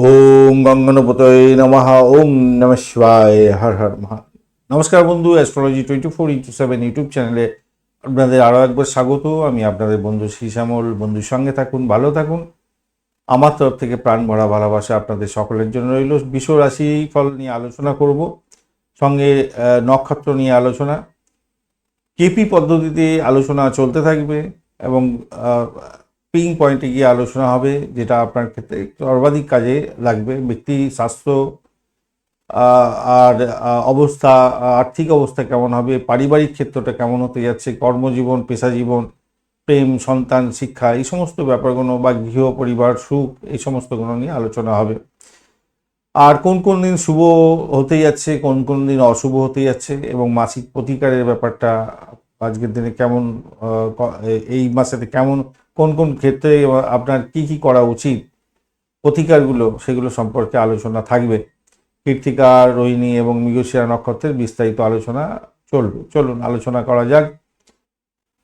ওম গঙ্গনপতয় নমঃ, ওম নম শিবায়, হর হর মহা নমস্কার বন্ধু astrology twenty four into seven YouTube চ্যানেলে আপনাদের আরও একবার স্বাগত। আমি আপনাদের বন্ধু শ্রীশ্যামল। বন্ধুর সঙ্গে থাকুন, ভালো থাকুন। আমার তরফ থেকে প্রাণ ভরা ভালোবাসা আপনাদের সকলের জন্য রইল। বিশ্ব রাশি ফল নিয়ে আলোচনা করব, সঙ্গে নক্ষত্র নিয়ে আলোচনা। কেপি পদ্ধতিতে আলোচনা চলতে থাকবে এবং পিং পয়েন্টে গিয়ে আলোচনা হবে, যেটা আপনার ক্ষেত্রে সর্বাধিক কাজে লাগবে। ব্যক্তি স্বাস্থ্য আর অবস্থা, আর্থিক অবস্থা কেমন হবে, পারিবারিক ক্ষেত্রটা কেমন হতে যাচ্ছে, কর্মজীবন পেশা জীবন প্রেম, সন্তান, শিক্ষা, এই সমস্ত ব্যাপারগুলো বা গৃহ পরিবার, সুখ, এই সমস্তগুলো নিয়ে আলোচনা হবে। আর কোন কোন দিন শুভ হতে যাচ্ছে, কোন কোন দিন অশুভ হতে যাচ্ছে, এবং মাসিক প্রতিকারের ব্যাপারটা আজকের দিনে কেমন এই মাসেতে কেমন কোন কোন ক্ষেত্রে আপনার কি কি করা উচিত, প্রতিকারগুলো সেগুলো সম্পর্কে আলোচনা থাকবে। কীর্তিকা, রোহিণী এবং মৃগশিরা নক্ষত্রের বিস্তারিত আলোচনা চলবে। চলুন, আলোচনা করা যাক।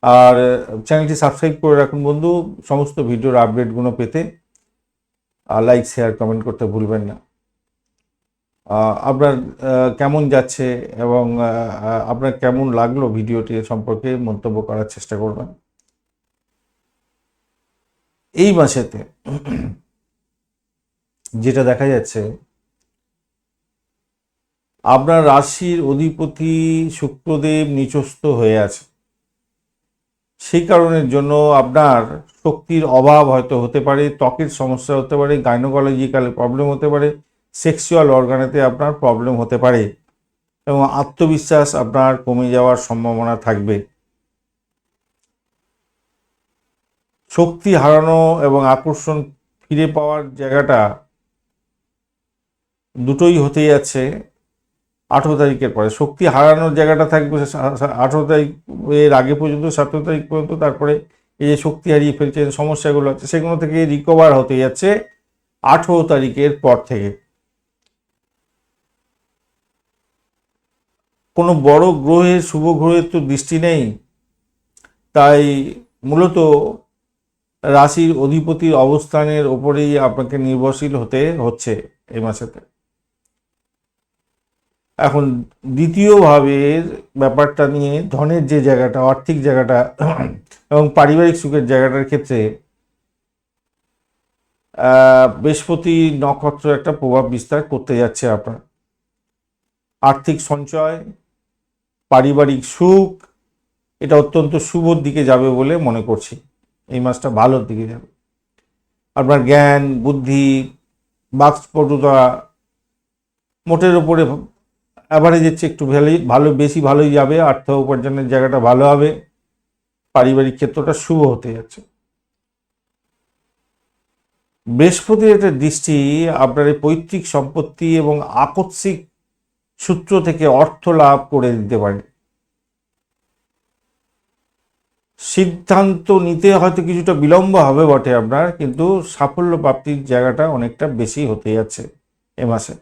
আর চ্যানেলটি সাবস্ক্রাইব করে রাখুন বন্ধু, সমস্ত ভিডিওর আপডেটগুলো পেতে। আর লাইক, শেয়ার, কমেন্ট করতে ভুলবেন না। আপনার কেমন যাচ্ছে এবং আপনার কেমন লাগল ভিডিওটি সম্পর্কে মন্তব্য করার চেষ্টা করবেন। এই মাসেতে যেটা দেখা যাচ্ছে, আপনার রাশির অধিপতি শুক্রদেব নিচস্থ হয়ে আছে। সেই কারণের জন্য আপনার শক্তির অভাব হয়তো হতে পারে, ত্বকের সমস্যা হতে পারে গাইনোকোলজিক্যাল প্রবলেম হতে পারে সেক্সুয়াল অর্গানেতে আপনার প্রবলেম হতে পারে এবং আত্মবিশ্বাস আপনার কমে যাওয়ার সম্ভাবনা থাকবে। শক্তি হারানো এবং আকর্ষণ ফিরে পাওয়ার জায়গাটা দুটোই হতে যাচ্ছে আঠেরো তারিখের পরে। শক্তি হারানোর জায়গাটা থাকবে আঠেরো তারিখ এর আগে পর্যন্ত, সতেরো তারিখ পর্যন্ত, তারপরে এই যে শক্তি হারিয়ে ফেলছেন সমস্যাগুলো আছে, সেগুলো থেকে রিকভার হতে যাচ্ছে আঠেরো তারিখের পর থেকে। কোনো বড় গ্রহের শুভ গ্রহের তো দৃষ্টি নেই, তাই মূলত রাশির অধিপতির অবস্থানের ওপরেই আপনাকে নির্ভরশীল হতে হচ্ছে এই মাসেতে। এখন দ্বিতীয়ভাবে ব্যাপারটা নিয়ে ধনের যে জায়গাটা, আর্থিক জায়গাটা এবং পারিবারিক সুখের জায়গাটার ক্ষেত্রে বৃহস্পতি নক্ষত্র একটা প্রভাব বিস্তার করতে যাচ্ছে আপনার। আর্থিক সঞ্চয়, পারিবারিক সুখ, এটা অত্যন্ত শুভর দিকে যাবে বলে মনে করছি। এই মাসটা ভালোর দিকে যাবে। আপনার জ্ঞান, বুদ্ধি, বাকস্পটতা, মোটের উপরে অ্যাভারেজের চেয়ে একটু ভালোই, ভালো, বেশি ভালোই যাবে অর্থ উপার্জনের জায়গাটা ভালো হবে, পারিবারিক ক্ষেত্রটা শুভ হতে যাচ্ছে। বৃহস্পতির একটা দৃষ্টি আপনার এই পৈতৃক সম্পত্তি এবং আকস্মিক সূত্র থেকে অর্থ লাভ করে দিতে পারে। সিদ্ধান্ত নিতে হয়তো কিছুটা বিলম্ব হবে বটে আপনার, কিন্তু সাফল্য প্রাপ্তির জায়গাটা অনেকটা বেশি হতে যাচ্ছে এ মাসে।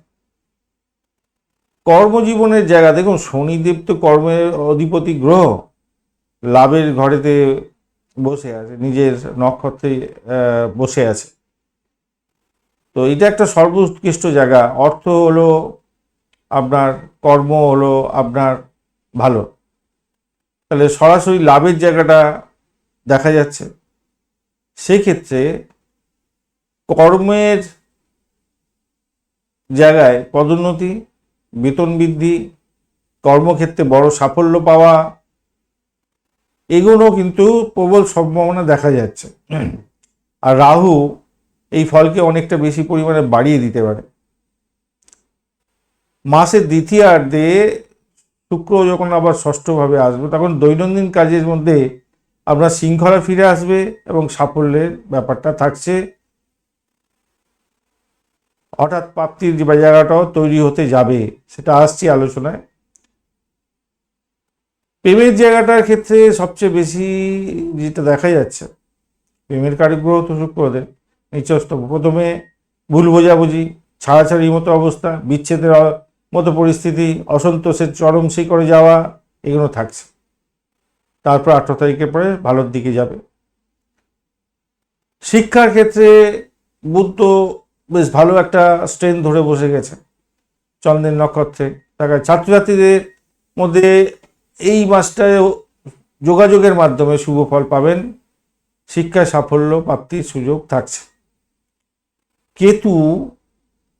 কর্মজীবনের জায়গা, দেখুন শনিদেব তো কর্মের অধিপতি গ্রহ, লাভের ঘরেতে বসে আছে, নিজের নক্ষত্রে বসে আছে। তো এটা একটা সর্বোৎকৃষ্ট জায়গা, অর্থ হলো আপনার, কর্ম হলো আপনার ভালো। তাহলে সরাসরি লাভের জায়গাটা দেখা যাচ্ছে। সেক্ষেত্রে কর্মের জায়গায় পদোন্নতি, বেতন বৃদ্ধি, কর্মক্ষেত্রে বড় সাফল্য পাওয়া, এগুলো কিন্তু প্রবল সম্ভাবনা দেখা যাচ্ছে। আর রাহু এই ফলকে অনেকটা বেশি পরিমাণে বাড়িয়ে দিতে পারে। মাসের দ্বিতীয়ার্ধে শুক্র যখন আবার ষষ্ঠভাবে আসবে, তখন দৈনন্দিন কাজের মধ্যে আপনার শৃঙ্খলা ফিরে আসবে এবং সাফল্যের ব্যাপারটা থাকছে। হঠাৎ প্রাপ্তির যে জায়গাটাও তৈরি হতে যাবে, সেটা আসছি আলোচনায়। প্রেমের জায়গাটার ক্ষেত্রে সবচেয়ে বেশি যেটা দেখা যাচ্ছে, প্রেমের কারিগ্রহ তো শুক্রদের। নিচস্ত প্রথমে ভুল বোঝাবুঝি, ছাড়াছাড়ির মতো অবস্থা, বিচ্ছেদের মতো পরিস্থিতি, অসন্তোষের চরম শিখরে যাওয়া, এগুলো থাকছে। তারপর আঠারো তারিখের পরে ভালোর দিকে যাবে। শিক্ষার ক্ষেত্রে বুদ্ধ বেশ ভালো একটা স্ট্রেন ধরে বসে গেছে। চন্দ্রের নক্ষত্রে। তাকে ছাত্রছাত্রীদের মধ্যে এই মাসটায় যোগাযোগের মাধ্যমে শুভ ফল পাবেন। শিক্ষায় সাফল্য, প্রাপ্তির সুযোগ থাকছে। কেতু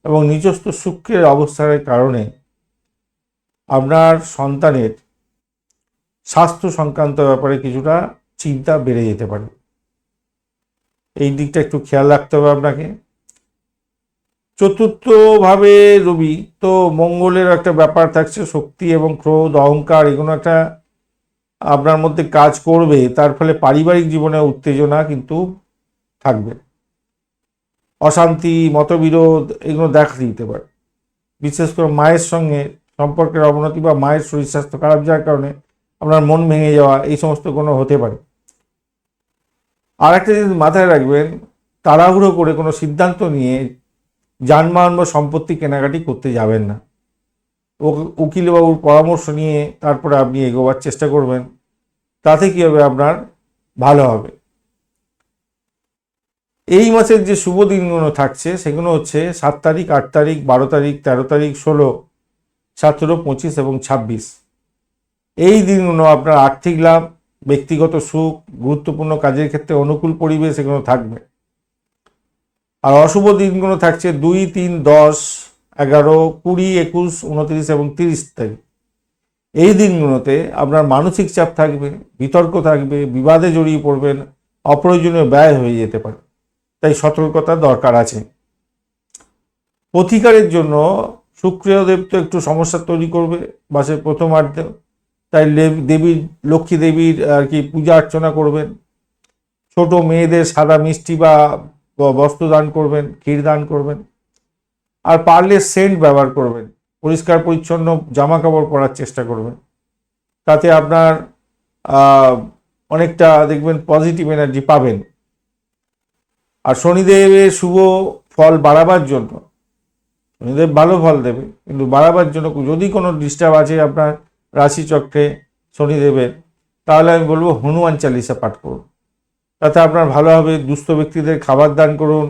এবং নিজস্ব শুক্রের অবস্থানের কারণে আপনার সন্তানের স্বাস্থ্য সংক্রান্ত ব্যাপারে কিছুটা চিন্তা বেড়ে যেতে পারে। এই দিকটা একটু খেয়াল রাখতে হবে আপনাকে। চতুর্থভাবে রবি, তো মঙ্গলের একটা ব্যাপার থাকছে, শক্তি এবং ক্রোধ, অহংকার, এগুলো একটা আপনার মধ্যে কাজ করবে, তার ফলে পারিবারিক জীবনে উত্তেজনা কিন্তু থাকবে। অশান্তি, মতবিরোধ, এগুলো দেখা দিতে পারে। বিশেষ করে মায়ের সঙ্গে সম্পর্কের অবনতি বা মায়ের শরীর স্বাস্থ্য খারাপ যাওয়ার কারণে আপনার মন ভেঙে যাওয়া, এই সমস্ত কোনো হতে পারে। আর একটা জিনিস মাথায় রাখবেন, তাড়াহুড়ো করে কোনো সিদ্ধান্ত নিয়ে যানবাহন বা সম্পত্তি কেনাকাটি করতে যাবেন না। ও- উকিলবাবুর পরামর্শ নিয়ে তারপরে আপনি এগোবার চেষ্টা করবেন, তাতে কী হবে? আপনার ভালো হবে। এই মাসের যে শুভ দিনগুলো থাকছে, সেগুলো হচ্ছে সাত তারিখ, আট তারিখ, বারো তারিখ, তেরো তারিখ, ষোলো, সতেরো, পঁচিশ এবং ছাব্বিশ। এই দিনগুলো আপনার আর্থিক লাভ, ব্যক্তিগত সুখ, গুরুত্বপূর্ণ কাজের ক্ষেত্রে অনুকূল পরিবেশ এগুলো থাকবে। আর অশুভ দিনগুলো থাকছে দুই, তিন, দশ, এগারো, কুড়ি, একুশ, উনত্রিশ এবং তিরিশ তারিখ। এই দিনগুলোতে আপনার মানসিক চাপ থাকবে, বিতর্ক থাকবে, বিবাদে জড়িয়ে পড়বেন, অপ্রয়োজনীয় ব্যয় হয়ে যেতে পারে। তাই সতর্কতা দরকার আছে। প্রতিকারের জন্য শুক্রদেব তো একটু সমস্যা তৈরি করবে মাসের প্রথমার্ধে তাই দেবীর, লক্ষ্মী দেবীর আর কি পূজা অর্চনা করবেন। ছোট মেয়েদের সাদা মিষ্টি বা বস্ত্র দান করবেন, ক্ষীর দান করবেন। আর পারলে সেন্ট ব্যবহার করবেন। পরিষ্কার, পরিচ্ছন্ন জামা কাপড় পরার চেষ্টা করবেন। তাতে আপনার অনেকটা দেখবেন পজিটিভ এনার্জি পাবেন। আর শনিদেবের শুভ ফল বাড়াবার জন্য, শনিদেব ভালো ফল দেবে, কিন্তু বাড়াবার জন্য যদি কোনো ডিস্টার্ব আছে আপনার রাশিচক্রে শনিদেবের, তাহলে আমি বলব হনুমান চালিসা পাঠ করুন। তাতে আপনার ভালো হবে, দুস্থ ব্যক্তিদের খাবার দান করুন,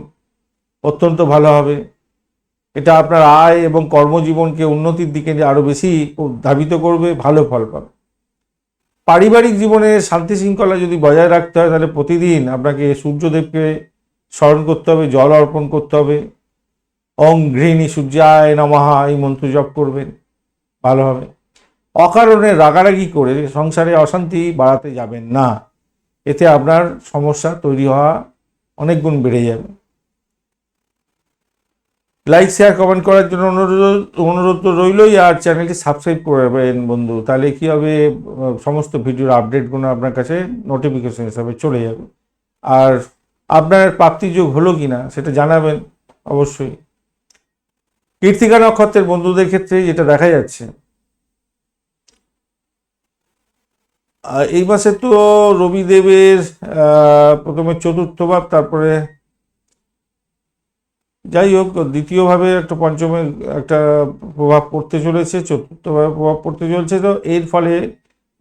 অত্যন্ত ভালো হবে। এটা আপনার আয় এবং কর্মজীবনকে উন্নতির দিকে আরও বেশি ধাবিত করবে, ভালো ফল পাবে। পারিবারিক জীবনে শান্তি শৃঙ্খলা যদি বজায় রাখতে হয়, তাহলে প্রতিদিন আপনাকে সূর্যদেবকে স্মরণ করতে হবে, জল অর্পণ করতে হবে। অং গৃহিণী সূর্যায় নমহা এই মন্ত্র জপ করবেন, ভালো হবে। অকারণে রাগারাগি করে সংসারে অশান্তি বাড়াতে যাবেন না। এতে আপনার সমস্যা তৈরি হওয়া অনেক গুণ বেড়ে যাবে। লাইক, শেয়ার, কমেন্ট করার জন্য অনুরোধ অনুরোধ তো রইলই, আর চ্যানেলটি সাবস্ক্রাইব করবেন বন্ধু। তাহলে কি হবে? সমস্ত ভিডিওর আপডেটগুলো আপনার কাছে নোটিফিকেশন হিসাবে চলে যাবে। আর আপনার প্রাপ্তিযোগ হলো কি না সেটা জানাবেন অবশ্যই। কীর্তিকা নক্ষত্রের বন্ধুদের ক্ষেত্রে যেটা দেখা যাচ্ছে এই মাসে তো রবিদেবের প্রথমে চতুর্থ ভাব, তারপরে যাই হোক, দ্বিতীয়ভাবে একটা পঞ্চমে একটা প্রভাব পড়তে চলেছে, চতুর্থভাবে প্রভাব পড়তে চলেছে। তো এর ফলে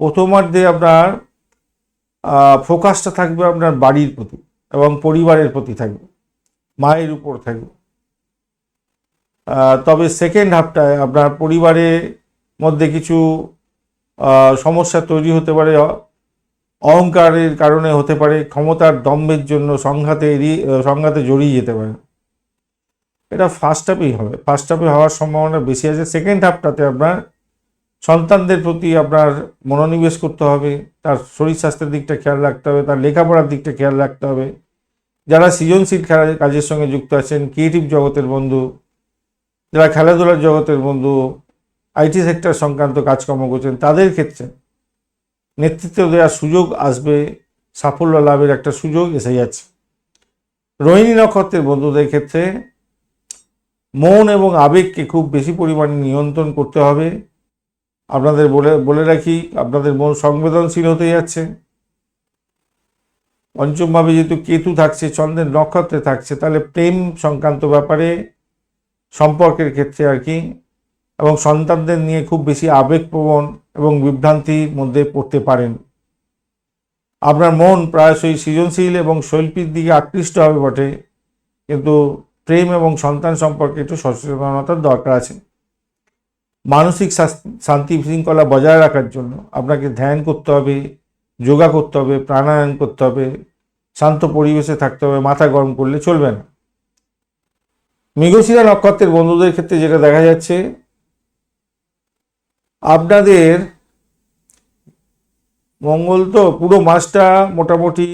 প্রথমার্ধে আপনার ফোকাসটা থাকবে আপনার বাড়ির প্রতি। এবং পরিবারের প্রতি থাকবে, মায়ের উপর থাকবে। তবে সেকেন্ড হাফটায় আপনার পরিবারের মধ্যে কিছু সমস্যা তৈরি হতে পারে অহংকারের কারণে হতে পারে, ক্ষমতার দম্ভের জন্য সংঘাতে এড়িয়ে সংঘাতে জড়িয়ে যেতে পারে। এটা ফার্স্ট হাফেই হবে। ফার্স্ট হাফে হওয়ার সম্ভাবনা বেশি আছে। সেকেন্ড হাফটাতে আপনার সন্তানদের প্রতি আপনার মনোনিবেশ করতে হবে, তার শরীর স্বাস্থ্যের দিকটা খেয়াল রাখতে হবে, তার লেখাপড়ার দিকটা খেয়াল রাখতে হবে। যারা সৃজনশীল খেলা কাজের সঙ্গে যুক্ত আছেন ক্রিয়েটিভ জগতের বন্ধু, যারা খেলাধুলার জগতের বন্ধু আইটি সেক্টর সংক্রান্ত কাজকর্ম করছেন, তাদের ক্ষেত্রে নেতৃত্ব দেওয়ার সুযোগ আসবে, সাফল্য লাভের একটা সুযোগ এসে যাচ্ছে। রোহিণী নক্ষত্রের বন্ধুদের ক্ষেত্রে মন এবং আবেগকে খুব বেশি পরিমাণে নিয়ন্ত্রণ করতে হবে আপনাদের বলে বলে রাখি, আপনাদের মন সংবেদনশীল হতে যাচ্ছে। পঞ্চমভাবে যেহেতু কেতু থাকছে, চন্দ্রের নক্ষত্রে থাকছে, তাহলে প্রেম সংক্রান্ত ব্যাপারে সম্পর্কের ক্ষেত্রে আর কি, এবং সন্তানদের নিয়ে খুব বেশি আবেগপ্রবণ এবং বিভ্রান্তির মধ্যে পড়তে পারেন। আপনার মন প্রায়শই সৃজনশীল এবং শৈল্পীর দিকে আকৃষ্ট হবে বটে, কিন্তু প্রেম এবং সন্তান সম্পর্কে একটু সচেতনতার দরকার আছে। মানসিক শান্তি শৃঙ্খলা বজায় রাখার জন্য আপনাকে ধ্যান করতে হবে, যোগা করতে হবে, প্রাণায়াম করতে হবে, শান্ত পরিবেশে থাকতে হবে, মাথা গরম করলে চলবে না। মৃগশিরা নক্ষত্রের বন্ধুদের ক্ষেত্রে যেটা দেখা যাচ্ছে, আপনাদের মঙ্গল তো পুরো মাসটা মোটামুটি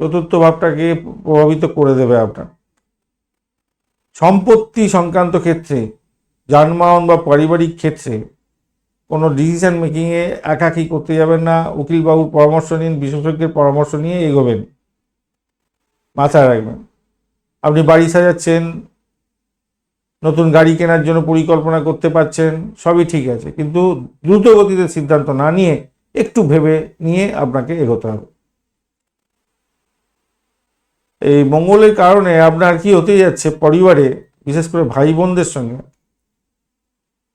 চতুর্থ ভাবটাকে প্রভাবিত করে দেবে আপনার। সম্পত্তি সংক্রান্ত ক্ষেত্রে যানবাহন বা পারিবারিক ক্ষেত্রে কোনো ডিসিশন মেকিংয়ে একাকি করতে যাবেন না। উকিলবাবুর পরামর্শ নিন, বিশেষজ্ঞের পরামর্শ নিয়ে এগোবেন। মাথায় রাখবেন। আপনি বাড়ি সাজাচ্ছেন, নতুন গাড়ি কেনার জন্য পরিকল্পনা করতে পারছেন, সবই ঠিক আছে। কিন্তু দ্রুত গতিতে সিদ্ধান্ত না নিয়ে একটু ভেবে নিয়ে আপনাকে এগোতে হবে। এই মঙ্গলের কারণে আপনার কি হতে যাচ্ছে পরিবারে, বিশেষ করে ভাই বোনদের সঙ্গে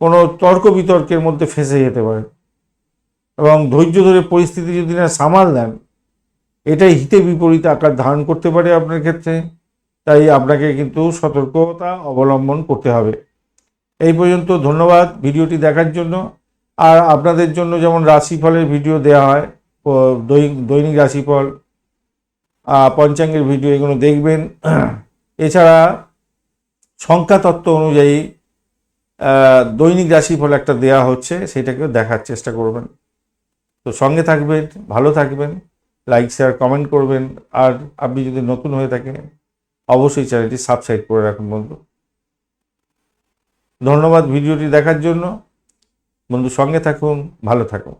কোনো তর্ক বিতর্কের মধ্যে ফেঁসে যেতে পারে। এবং ধৈর্য ধরে পরিস্থিতি যদি না সামাল দেন, এটাই হিতে বিপরীত আকার ধারণ করতে পারে আপনার ক্ষেত্রে। তাই আপনাকে কিন্তু সতর্কতা অবলম্বন করতে হবে। এই পর্যন্ত ধন্যবাদ ভিডিওটি দেখার জন্য। আর আপনাদের জন্য যেমন রাশিফলের ভিডিও দেওয়া হয় দৈনিক রাশিফল পঞ্চাঙ্গের ভিডিও এগুলো দেখবেন। এছাড়া সংখ্যাতত্ত্ব অনুযায়ী দৈনিক রাশিফল একটা দেয়া হচ্ছে, সেটাকেও দেখার চেষ্টা করবেন। তো সঙ্গে থাকবেন, ভালো থাকবেন লাইক শেয়ার কমেন্ট করবেন। আর আপনি যদি নতুন হয়ে থাকেন, অবশ্যই চ্যানেলটি সাবস্ক্রাইব করে রাখুন বন্ধু। ধন্যবাদ ভিডিওটি দেখার জন্য। বন্ধু সঙ্গে থাকুন, ভালো থাকুন।